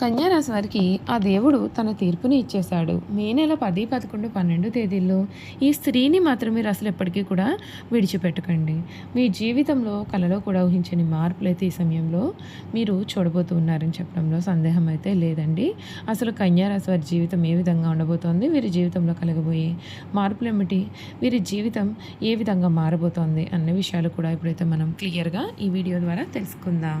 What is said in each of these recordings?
కన్యారాశి వారికి ఆ దేవుడు తన తీర్పుని ఇచ్చేశాడు. మే నెల పది పదకొండు పన్నెండు తేదీల్లో ఈ స్త్రీని మాత్రం మీరు అసలు ఎప్పటికీ కూడా విడిచిపెట్టకండి. మీ జీవితంలో కలలో కూడా ఊహించని మార్పులు అయితే ఈ సమయంలో మీరు చూడబోతూ ఉన్నారని చెప్పడంలో సందేహం అయితే లేదండి. అసలు కన్యారాశి వారి జీవితం ఏ విధంగా ఉండబోతోంది? వీరి జీవితంలో కలగబోయే మార్పులు ఏమిటి? వీరి జీవితం ఏ విధంగా మారబోతోంది? అన్న విషయాలు కూడా ఇప్పుడైతే మనం క్లియర్గా ఈ వీడియో ద్వారా తెలుసుకుందాం.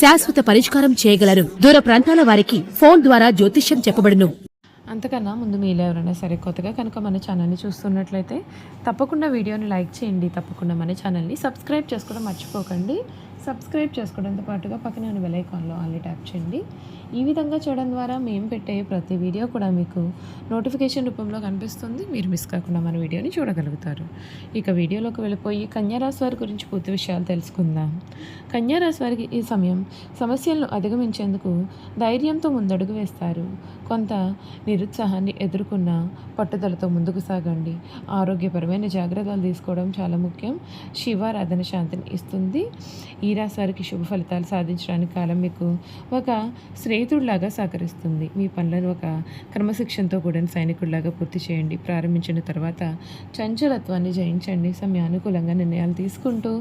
శాశ్వత పరిష్కారం చేయగలరు. దూర ప్రాంతాల వారికి ఫోన్ ద్వారా జ్యోతిష్యం చెప్పబడును. అంతకన్నా ముందు మీలో ఎవరైనా సరే కొత్తగా కనుక మన ఛానల్ని చూస్తున్నట్లయితే తప్పకుండా వీడియోని లైక్ చేయండి. తప్పకుండా మన ఛానల్ని సబ్స్క్రైబ్ చేసుకోవడం మర్చిపోకండి. సబ్స్క్రైబ్ చేసుకోవడంతో పాటుగా పక్కన ఉన్న బెల్ ఐకాన్లో ఆల్రెడీ ట్యాప్ చేయండి. ఈ విధంగా చేయడం ద్వారా మేము పెట్టే ప్రతి వీడియో కూడా మీకు నోటిఫికేషన్ రూపంలో కనిపిస్తుంది. మీరు మిస్ కాకుండా మన వీడియోని చూడగలుగుతారు. ఇక వీడియోలోకి వెళ్ళిపోయి కన్యారాశి వారి గురించి పూర్తి విషయాలు తెలుసుకుందాం. కన్యారాశి వారికి ఈ సమయం సమస్యలను అధిగమించేందుకు ధైర్యంతో ముందడుగు వేస్తారు. కొంత నిరుత్సాహాన్ని ఎదుర్కొన్న పట్టుదలతో ముందుకు సాగండి. ఆరోగ్యపరమైన జాగ్రత్తలు తీసుకోవడం చాలా ముఖ్యం. శివారాధన శాంతిని ఇస్తుంది. ఈ రాశి వారికి శుభ ఫలితాలు సాధించడానికి కాలం మీకు ఒక స్నేహితుడిలాగా సహకరిస్తుంది. మీ పనులను ఒక క్రమశిక్షణతో కూడిన సైనికుడిలాగా పూర్తి చేయండి. ప్రారంభించిన తర్వాత చంచలత్వాన్ని జయించండి. సమయానుకూలంగా నిర్ణయాలు తీసుకుంటూ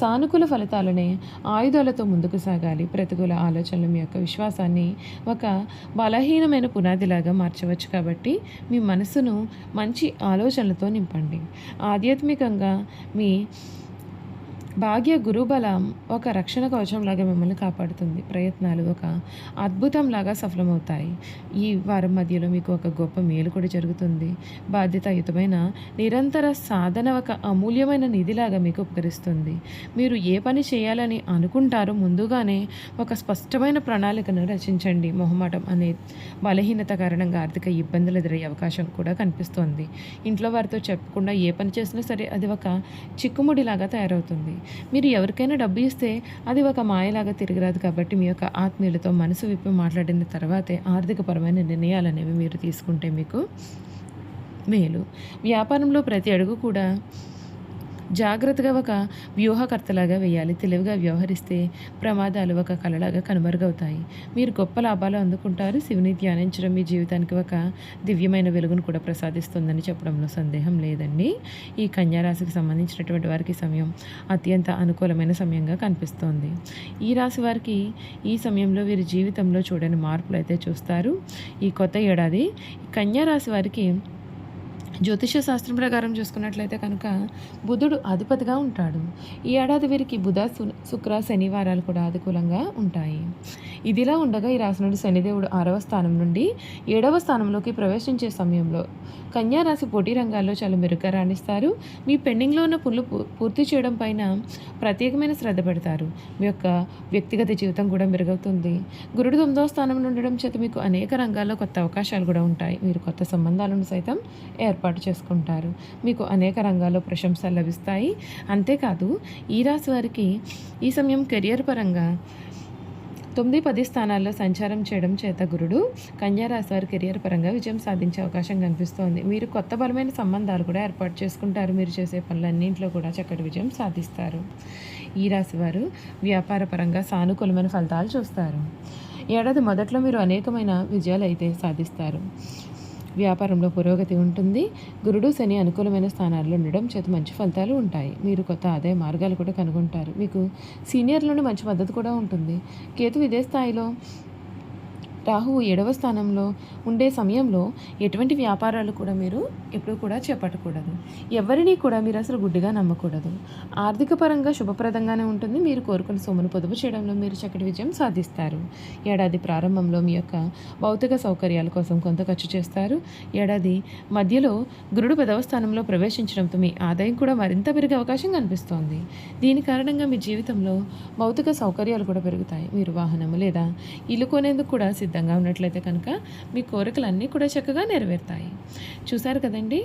సానుకూల ఫలితాలనే ఆయుధాలతో ముందుకు సాగాలి. ప్రతికూల ఆలోచనలు మీ యొక్క విశ్వాసాన్ని ఒక బలహీనమైన పునాదిలాగా మార్చవచ్చు కాబట్టి మీ మనసును మంచి ఆలోచనలతో నింపండి. ఆధ్యాత్మికంగా మీ భాగ్య గురుబలం ఒక రక్షణ కవచంలాగా మిమ్మల్ని కాపాడుతుంది. ప్రయత్నాలు ఒక అద్భుతంలాగా సఫలమవుతాయి. ఈ వారం మధ్యలో మీకు ఒక గొప్ప మేలు కూడా జరుగుతుంది. బాధ్యతాయుతమైన నిరంతర సాధన ఒక అమూల్యమైన నిధిలాగా మీకు ఉపకరిస్తుంది. మీరు ఏ పని చేయాలని అనుకుంటారో ముందుగానే ఒక స్పష్టమైన ప్రణాళికను రచించండి. మొహమాటం అనే బలహీనత కారణంగా ఆర్థిక ఇబ్బందులు ఎదురయ్యే అవకాశం కూడా కనిపిస్తోంది. ఇంట్లో వారితో చెప్పకుండా ఏ పని చేసినా సరే అది ఒక చిక్కుముడిలాగా తయారవుతుంది. మీరు ఎవరికైనా డబ్బు ఇస్తే అది ఒక మాయలాగా తిరిగిరాదు కాబట్టి మీ యొక్క ఆత్మీయులతో మనసు విప్పి మాట్లాడిన తర్వాతే ఆర్థికపరమైన నిర్ణయాలనేవి మీరు తీసుకుంటే మీకు మేలు. వ్యాపారంలో ప్రతి అడుగు కూడా జాగ్రత్తగా ఒక వ్యూహకర్తలాగా వేయాలి. తెలివిగా వ్యవహరిస్తే ప్రమాదాలు ఒక కళలాగా కనుమరుగవుతాయి. మీరు గొప్ప లాభాలు అందుకుంటారు. శివుని ధ్యానించడం మీ జీవితానికి ఒక దివ్యమైన వెలుగును కూడా ప్రసాదిస్తుందని చెప్పడంలో సందేహం లేదండి. ఈ కన్యారాశికి సంబంధించినటువంటి వారికి సమయం అత్యంత అనుకూలమైన సమయంగా కనిపిస్తోంది. ఈ రాశి వారికి ఈ సమయంలో వీరి జీవితంలో చూడని మార్పులు అయితే చూస్తారు. ఈ కొత్త ఏడాది కన్యా రాశి వారికి జ్యోతిష శాస్త్రం ప్రకారం చూసుకున్నట్లయితే కనుక బుధుడు అధిపతిగా ఉంటాడు. ఈ ఏడాది వీరికి బుధ సు- శుక్ర శనివారాలు కూడా అనుకూలంగా ఉంటాయి. ఇదిలా ఉండగా ఈ రాశి నుండి శనిదేవుడు ఆరవ స్థానం నుండి ఏడవ స్థానంలోకి ప్రవేశించే సమయంలో కన్యారాశి పోటీ రంగాల్లో చాలా మెరుగ్గా రాణిస్తారు. మీ పెండింగ్లో ఉన్న పనులు పూ- పూర్తి చేయడం పైన ప్రత్యేకమైన శ్రద్ధ పెడతారు. మీ యొక్క వ్యక్తిగత జీవితం కూడా మెరుగవుతుంది. గురుడు తొమ్మిదవ స్థానంలో ఉండడం చేత మీకు అనేక రంగాల్లో కొత్త అవకాశాలు కూడా ఉంటాయి. మీరు కొత్త సంబంధాలను సైతం ఏర్పాటు చేసుకుంటారు. మీకు అనేక రంగాల్లో ప్రశంసలు లభిస్తాయి. అంతేకాదు ఈ రాశి వారికి ఈ సమయం కెరియర్ పరంగా తొమ్మిది పది స్థానాల్లో సంచారం చేయడం చేత గురుడు కన్యారాశి వారి కెరియర్ పరంగా విజయం సాధించే అవకాశం కనిపిస్తోంది. మీరు కొత్త బలమైన సంబంధాలు కూడా ఏర్పాటు చేసుకుంటారు. మీరు చేసే పనులన్నింటిలో కూడా చక్కటి విజయం సాధిస్తారు. ఈ రాశి వారు వ్యాపార పరంగా సానుకూలమైన ఫలితాలు చూస్తారు. ఏడాది మొదట్లో మీరు అనేకమైన విజయాలు అయితే సాధిస్తారు. వ్యాపారంలో పురోగతి ఉంటుంది. గురుడు శని అనుకూలమైన స్థానాల్లో ఉండడం చేత మంచి ఫలితాలు ఉంటాయి. మీరు కొత్త ఆదాయ మార్గాలు కూడా కనుగొంటారు. మీకు సీనియర్ల నుండి మంచి మద్దతు కూడా ఉంటుంది. కేతు ఇదే స్థాయిలో రాహువు ఏడవ స్థానంలో ఉండే సమయంలో ఎటువంటి వ్యాపారాలు కూడా మీరు ఎప్పుడు కూడా చేపట్టకూడదు. ఎవరిని కూడా మీరు అసలు గుడ్డిగా నమ్మకూడదు. ఆర్థిక పరంగా శుభప్రదంగానే ఉంటుంది. మీరు కోరుకున్న సొమ్మును పొదుపు చేయడంలో మీరు చక్కటి విజయం సాధిస్తారు. ఏడాది ప్రారంభంలో మీ యొక్క భౌతిక సౌకర్యాల కోసం కొంత ఖర్చు చేస్తారు. ఏడాది మధ్యలో గురుడు పదవ స్థానంలో ప్రవేశించడంతో మీ ఆదాయం కూడా మరింత పెరిగే అవకాశం కనిపిస్తోంది. దీని కారణంగా మీ జీవితంలో భౌతిక సౌకర్యాలు కూడా పెరుగుతాయి. మీరు వాహనము లేదా ఇల్లు కొనేందుకు కూడా సిద్ధంగా ఉన్నట్లయితే కనుక మీ కోరికలన్నీ కూడా చక్కగా నెరవేరుతాయి. చూశారు కదండి?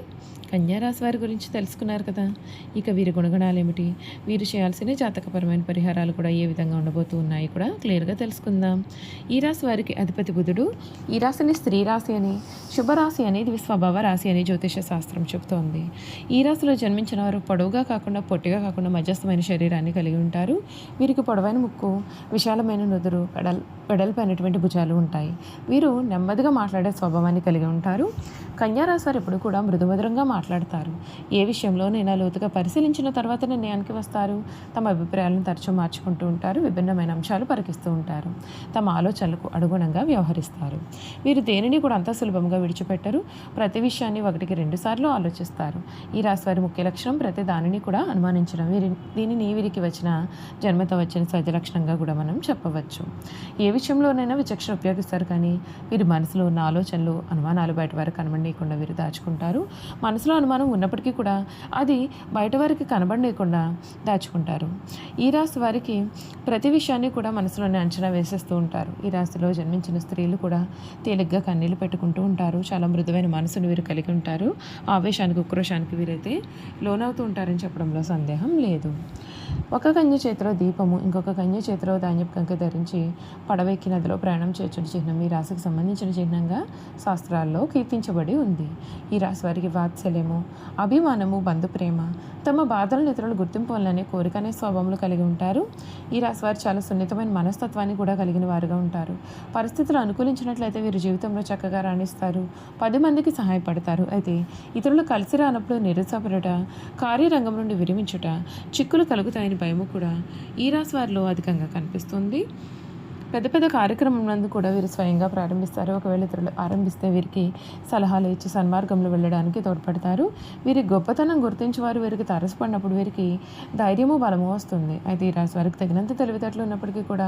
కన్యారాశి వారి గురించి తెలుసుకున్నారు కదా. ఇక వీరి గుణగణాలు ఏమిటి వీరు చేయాల్సిన జాతకపరమైన పరిహారాలు కూడా ఏ విధంగా ఉండబోతూ ఉన్నాయి కూడా క్లియర్గా తెలుసుకుందాం. ఈ రాశి వారికి అధిపతి బుధుడు. ఈ రాశిని స్త్రీ రాశి అని శుభరాశి అనేది స్వభావ రాశి అని జ్యోతిష శాస్త్రం చెబుతోంది. ఈ రాశిలో జన్మించిన వారు పొడవుగా కాకుండా పొట్టిగా కాకుండా మధ్యస్థమైన శరీరాన్ని కలిగి ఉంటారు. వీరికి పొడవైన ముక్కు విశాలమైన నుదురు వెడల్ వెడల్పైనటువంటి భుజాలు ఉంటాయి. వీరు నెమ్మదిగా మాట్లాడే స్వభావాన్ని కలిగి ఉంటారు. కన్యారాశి వారు ఎప్పుడు కూడా మృదుమధురంగా మాట్లాడతారు. ఏ విషయంలోనైనా లోతుగా పరిశీలించిన తర్వాత నిర్ణయానికి వస్తారు. తమ అభిప్రాయాలను తరచూ మార్చుకుంటూ ఉంటారు. విభిన్నమైన అంశాలు పరికిస్తూ ఉంటారు. తమ ఆలోచనలకు అనుగుణంగా వ్యవహరిస్తారు. వీరు దేనిని కూడా అంత సులభంగా విడిచిపెట్టరు. ప్రతి విషయాన్ని ఒకటికి రెండు సార్లు ఆలోచిస్తారు. ఈ రాశి వారి ముఖ్య లక్షణం ప్రతి దానిని కూడా అనుమానించడం. వీరి దీనిని వీరికి వచ్చిన జన్మతో వచ్చిన సహజ లక్షణంగా కూడా మనం చెప్పవచ్చు. ఏ విషయంలోనైనా విచక్షణ ఉపయోగిస్తారు కానీ వీరి మనసులో ఉన్న ఆలోచనలు అనుమానాలు బయట వారికి కనబడనీయకుండా వీరు దాచుకుంటారు. మనసులో అనుమానం ఉన్నప్పటికీ కూడా అది బయట వారికి కనబడనీయకుండా దాచుకుంటారు. ఈ రాశి వారికి ప్రతి విషయాన్ని కూడా మనసులోనే అంచనా వేసేస్తూ ఉంటారు. ఈ రాశిలో జన్మించిన స్త్రీలు కూడా తేలిగ్గా కన్నీళ్ళు పెట్టుకుంటూ ఉంటారు. చాలా మృదువైన మనసును వీరు కలిగి ఉంటారు. ఆవేశానికి ఉక్రోషానికి వీరైతే లోనవుతూ ఉంటారని చెప్పడంలో సందేహం లేదు. ఒక కన్య చేతిలో దీపము ఇంకొక కన్య చేతిలో ధాన్యపు కంక ధరించి పడవెక్కి నదిలో ప్రయాణం చేర్చుడి చిహ్నం. ఈ రాశికి సంబంధించిన చిహ్నంగా శాస్త్రాల్లో కీర్తించబడి ఉంది. ఈ రాశి వారికి వాత్సల్యము అభిమానము బంధు ప్రేమ తమ బాధలను ఇతరులు గుర్తింపాలనే కోరిక అనే స్వభావములు కలిగి ఉంటారు. ఈ రాశి వారు చాలా సున్నితమైన మనస్తత్వాన్ని కూడా కలిగిన వారుగా ఉంటారు. పరిస్థితులు అనుకూలించినట్లయితే వీరు జీవితంలో చక్కగా రాణిస్తారు. పది మందికి సహాయపడతారు. అయితే ఇతరులు కలిసి రానప్పుడు నిరుత్సాహపడట కార్యరంగం నుండి విరమించుట చిక్కులు కలుగుతాయని భయము కూడా ఈ రాశి వారిలో అధికంగా కనిపిస్తుంది. పెద్ద పెద్ద కార్యక్రమం నందు కూడా వీరు స్వయంగా ప్రారంభిస్తారు. ఒకవేళ ఇతరులు ఆరంభిస్తే వీరికి సలహాలు ఇచ్చి సన్మార్గంలో వెళ్ళడానికి తోడ్పడతారు. వీరి గొప్పతనం గుర్తించి వారు వీరికి తారసపడినప్పుడు వీరికి ధైర్యము బలము వస్తుంది. అయితే ఈ రాశి వారికి తగినంత తెలివితేటలు ఉన్నప్పటికీ కూడా